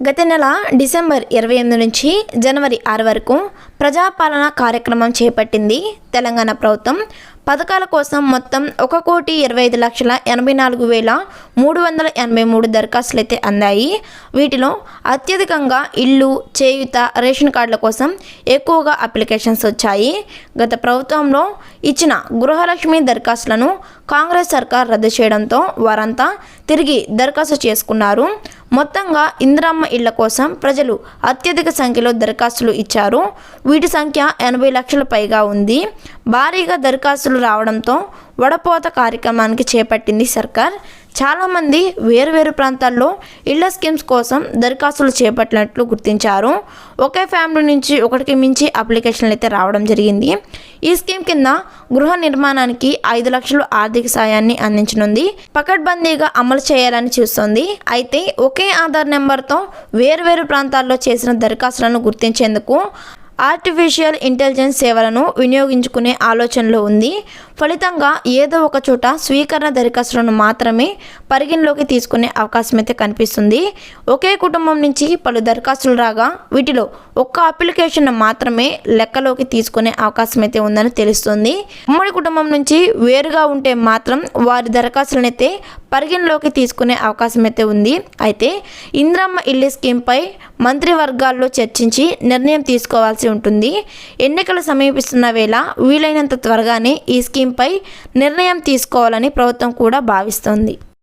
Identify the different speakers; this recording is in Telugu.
Speaker 1: గత నెల డిసెంబర్ ఇరవై ఎనిమిది నుంచి జనవరి ఆరు వరకు ప్రజాపాలన కార్యక్రమం చేపట్టింది తెలంగాణ ప్రభుత్వం. పథకాల కోసం మొత్తం ఒక కోటి ఇరవై ఐదు లక్షల ఎనభై నాలుగు వేల మూడు వందల ఎనభై మూడు దరఖాస్తులు అయితే అందాయి. వీటిలో అత్యధికంగా ఇల్లు చేయుత రేషన్ కార్డుల కోసం ఎక్కువగా అప్లికేషన్స్ వచ్చాయి. గత ప్రభుత్వంలో ఇచ్చిన గృహలక్ష్మి దరఖాస్తులను కాంగ్రెస్ సర్కార్ రద్దు చేయడంతో వారంతా తిరిగి దరఖాస్తు చేసుకున్నారు. మొత్తంగా ఇందిరమ్మ ఇళ్ళ కోసం ప్రజలు అత్యధిక సంఖ్యలో దరఖాస్తులు ఇచ్చారు. వీటి సంఖ్య ఎనభై లక్షల పైగా ఉంది. భారీగా దరఖాస్తులు రావడంతో వడపోత కార్యక్రమానికి చేపట్టింది సర్కార్. చాలామంది వేరువేరు ప్రాంతాల్లో ఇళ్ళ స్కీమ్స్ కోసం దరఖాస్తులు చేపట్టినట్లు గుర్తించారు. ఒకే ఫ్యామిలీ నుంచి ఒకటికి మించి అప్లికేషన్లు అయితే రావడం జరిగింది. ఈ స్కీమ్ కింద గృహ నిర్మాణానికి ఐదు లక్షలు ఆర్థిక సాయాన్ని అందించనుంది. పకడ్బందీగా అమలు చేయాలని చూస్తోంది. అయితే ఒకే ఆధార్ నెంబర్తో వేరువేరు ప్రాంతాల్లో చేసిన దరఖాస్తులను గుర్తించేందుకు ఆర్టిఫిషియల్ ఇంటెలిజెన్స్ సేవలను వినియోగించుకునే ఆలోచనలో ఉంది. ఫలితంగా ఏదో ఒక చోట స్వీకరణ దరఖాస్తులను మాత్రమే పరిగణలోకి తీసుకునే అవకాశం అయితే కనిపిస్తుంది. ఒకే కుటుంబం నుంచి పలు దరఖాస్తులు రాగా వీటిలో ఒక్క అప్లికేషన్ మాత్రమే లెక్కలోకి తీసుకునే అవకాశం అయితే ఉందని తెలుస్తుంది. ఉమ్మడి కుటుంబం నుంచి వేరుగా ఉంటే మాత్రం వారి దరఖాస్తులను అయితే పరిగణలోకి తీసుకునే అవకాశం అయితే ఉంది. అయితే ఇంద్రమ్మ ఇల్లు స్కీమ్పై మంత్రివర్గాల్లో చర్చించి నిర్ణయం తీసుకోవాల్సి ఉంటుంది. ఎన్నికలు సమీపిస్తున్న వేళ వీలైనంత త్వరగానే ఈ స్కీమ్ స్కీమ్పై నిర్ణయం తీసుకోవాలని ప్రభుత్వం కూడా భావిస్తోంది.